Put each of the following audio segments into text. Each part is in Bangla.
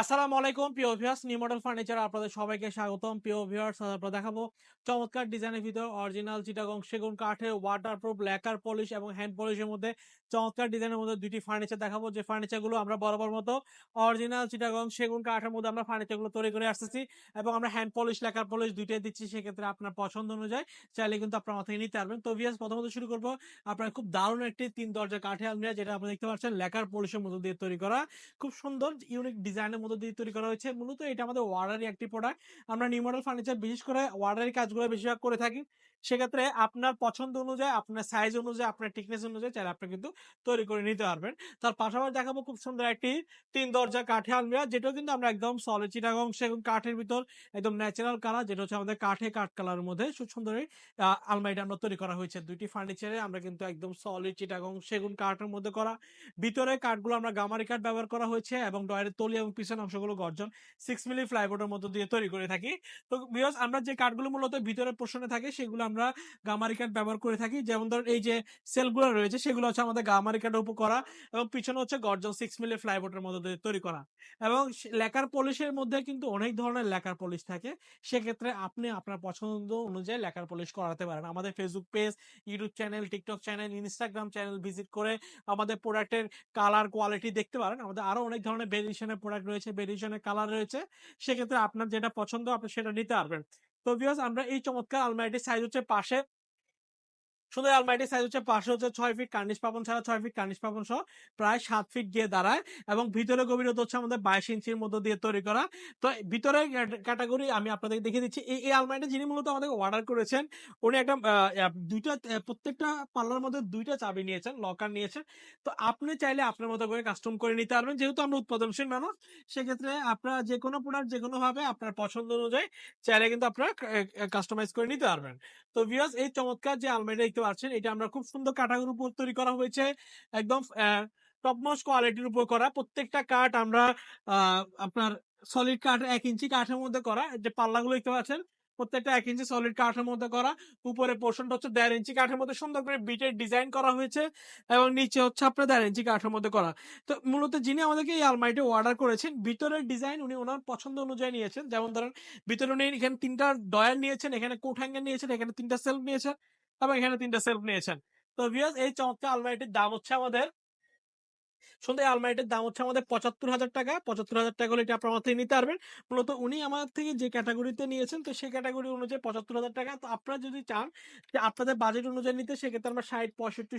আসসালামু আলাইকুম, প্রিয় ভিউয়ার্স নিউ মডেল ফার্নিচার আপনাদের সবাইকে স্বাগতম। প্রিয় ভিউয়ার্স আমরা দেখাবো চমৎকার ডিজাইনের ভিতর অরিজিনাল চিটাগং সেগুন কাঠের ওয়াটারপ্রুফ ল্যাকার পলিশ এবং হ্যান্ড পলিশের মধ্যে চমৎকার ডিজাইনের মধ্যে দুটি ফার্নিচার দেখাবো। যে ফার্নিচারগুলো আমরা বরাবর মতো অরিজিনাল চিটাগং সেগুন কাঠের মধ্যে আমরা ফার্নিচারগুলো তৈরি করে আসতেছি এবং আমরা হ্যান্ড পলিশ ল্যাকার পলিশ দুইটাই দিচ্ছি, সেক্ষেত্রে আপনার পছন্দ অনুযায়ী চাইলে কিন্তু আপনার থেকে নিতে পারবেন। তো ভিউয়ার্স প্রথমত শুরু করব আপনার খুব দারুণ একটি তিন দরজা কাঠে আলমিরা, যেটা আপনি দেখতে পাচ্ছেন ল্যাকার পলিশের মধ্যে দিয়ে তৈরি করা। খুব সুন্দর ইউনিক ডিজাইনের মধ্যে দিয়ে তৈরি করা হয়েছে। মূলত এটা আমাদের ওয়ার্ডারি একটি প্রোডাক্ট আমরা নিউ মডেল ফার্নিচার বিশেষ করে ওয়ার্ডারি কাজগুলো বেশিরভাগ করে থাকি। সেক্ষেত্রে আপনার পছন্দ অনুযায়ী, আপনার সাইজ অনুযায়ী, আপনার টিকনেস অনুযায়ী চাইলে আপনি কিন্তু তৈরি করে নিতে পারবেন। তার পাশাপাশি দেখাবো খুব সুন্দর একটি তিন দরজা কাঠে আলমিরা, যেটাও কিন্তু আমরা একদম সলিড চিটাগং সেগুন কাঠের ভিতর একদম ন্যাচারাল কালার যেটা হচ্ছে আমাদের কাঠে কাঠ কালারের মধ্যে সুন্দর আলমারিটা আমরা তৈরি করা হয়েছে। দুইটি ফার্নিচারে আমরা কিন্তু একদম সলিড চিটাগং সেগুন কাঠের মধ্যে করা। ভিতরে কাঠগুলো আমরা গামারি কাঠ ব্যবহার করা হয়েছে এবং ডয়ের তলি এবং পিছন অংশগুলো গর্জন সিক্স মিলি ফ্লাইবোর্ডের মধ্যে দিয়ে তৈরি করে থাকি। তো বিকজ আমরা যে কাঠগুলো মূলত ভিতরে পোষণে থাকে, সেগুলো আমরা গামারি কাঠ ব্যবহার করে থাকি। যেমন ধর এই যে সেলগুলো রয়েছে, সেগুলো হচ্ছে আমাদের গামারি কাঠের উপর করা এবং পিছনে হচ্ছে গর্জন সিক্স মিলি ফ্লাইবোর্ডের মধ্যে দিয়ে তৈরি করা। এবং লেকার পলিশের মধ্যে কিন্তু অনেক ধরনের লেকার পলিশ থাকে। সেক্ষেত্রে আপনি আপনার পছন্দ অনুযায়ী লেকার পলিশ করাতে পারেন। আমাদের Facebook page YouTube channel TikTok channel Instagram channel visit করে আমাদের প্রোডাক্টের কালার কোয়ালিটি দেখতে পারেন। আমাদের আরও অনেক ধরনের ভেরিয়েশনের প্রোডাক্ট রয়েছে। ভেরিয়েশনের কালার রয়েছে, সেক্ষেত্রে আপনার যেটা পছন্দ আপনি সেটা নিতে পারবেন। তো ভিউয়ার্স আমরা এই চমৎকার আলমারিটির সাইজ হচ্ছে পাশে সুন্দর আলমারিটির সাইজ হচ্ছে পাশে হচ্ছে ছয় ফিট কার্নিশ পাবন ছাড়া ছয় ফিট কার্নিশ পাবন সহ প্রায় সাত ফিট গিয়ে দাঁড়ায় এবং ভিতরে গভীরতা হচ্ছে আমাদের বাইশ ইঞ্চির মধ্যে দিয়ে তৈরি করা। তো ভিতরে ক্যাটাগরি আমি আপনাদের দেখিয়ে দিচ্ছি। এই এই আলমারিটা যিনি মূলত আমাদের অর্ডার করেছেন, উনি একটা দুইটা প্রত্যেকটা পাল্লার মধ্যে দুইটা চাবি নিয়েছেন লকার নিয়েছেন। তো আপনি চাইলে আপনার মতো করে কাস্টম করে নিতে পারবেন। যেহেতু আমরা উৎপাদনশীল মানুষ, সেক্ষেত্রে আপনার যে কোনো প্রোডাক্ট যে কোনো ভাবে আপনার পছন্দ অনুযায়ী চাইলে কিন্তু আপনারা কাস্টমাইজ করে নিতে পারবেন। তো ভিউয়ার্স এই চমৎকার যে আলমারিটা দেখতে পাচ্ছেন এটা আমরা খুব সুন্দর কাঠাগোর উপর তৈরি করা হয়েছে। একদম টপমোস্ট কোয়ালিটির উপর করা। প্রত্যেকটা কাঠ আমরা আপনার সলিড কাঠ এক ইঞ্চি কাঠের মধ্যে করা। যে পাল্লাগুলো দেখতে পাচ্ছেন, প্রত্যেকটা এক ইঞ্চি সলিড কাঠের মধ্যে করা। উপরে পোর্শনটা হচ্ছে দেড় ইঞ্চি কাঠের মধ্যে সুন্দর করে বিটের ডিজাইন করা হয়েছে এবং নিচে হচ্ছে আপনার দেড় ইঞ্চি কাঠের মধ্যে করা। তো মূলত যিনি আমাদেরকে এই আলমারিটি অর্ডার করেছেন, ভিতরের ডিজাইন উনি ওনার পছন্দ অনুযায়ী নিয়েছেন। যেমন ধরেন, ভিতরে উনি এখানে তিনটা ডয়ার নিয়েছেন, এখানে কোট হ্যাঙ্গার নিয়েছেন, এখানে তিনটা সেলফ নিয়েছেন। এবং এখানে তিনটা সেলফ নিয়েছেন। তো ভিউয়ার্স এই চমৎকার আলমারিটির দাম হচ্ছে আমাদের এই আলমারিটির দাম হচ্ছে আমাদের পঁচাত্তর হাজার টাকা। পঁচাত্তর হাজার টাকা হলে এটা আপনার থেকে নিতে পারবেন। মূলত উনি আমার থেকে যে ক্যাটাগরিতে নিয়েছেন, তো সেই ক্যাটাগরি অনুযায়ী পঁচাত্তর হাজার টাকা। তো আপনারা যদি চান যে আপনাদের বাজেট অনুযায়ী নিতে, সেক্ষেত্রে আমরা ষাট, পঁয়ষট্টি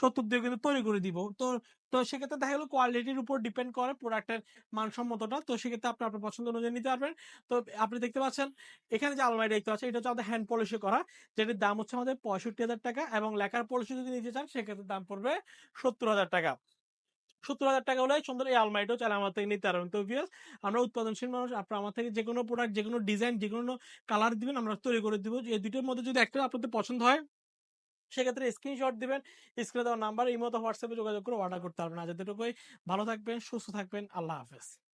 সত্তর দিয়ে কিন্তু তৈরি করে দিব। তো তো সেক্ষেত্রে দেখা গেলো কোয়ালিটির উপর ডিপেন্ড করে প্রোডাক্টের মানসম্মতটা। তো সেক্ষেত্রে আপনি আপনার পছন্দ অনুযায়ী নিতে পারবেন। তো আপনি দেখতে পাচ্ছেন, এখানে যে আলমারি দেখতে পাচ্ছেন, এটা হচ্ছে আমাদের হ্যান্ড পলিশে করা, যেটির দাম হচ্ছে আমাদের পঁয়ষট্টি হাজার টাকা এবং লেখার পলিশি যদি নিতে চান, সেক্ষেত্রে দাম পড়বে সত্তর হাজার টাকা। সত্তর হাজার টাকা হলে সুন্দর এই আলমারিটাও চাইলে আমার থেকে নিতে পারবেন। তো ভিউয়ার্স আমরা উৎপাদনশীল মানুষ, আপনার আমার থেকে যে কোনো প্রোডাক্ট যে কোনো ডিজাইন যে কোনো কালার দিবেন, আমরা তৈরি করে দিব। এই দুটোর মধ্যে যদি একটা আপনাদের পছন্দ হয়, সেক্ষেত্রে স্ক্রিনশট দিবেন স্ক্রিনে দেওয়ার নাম্বার এই মতো হোয়াটসঅ্যাপে যোগাযোগ করে অর্ডার করতে পারবেন। আজ যতটুকুই ভালো থাকবেন, সুস্থ থাকবেন। আল্লাহ হাফেজ।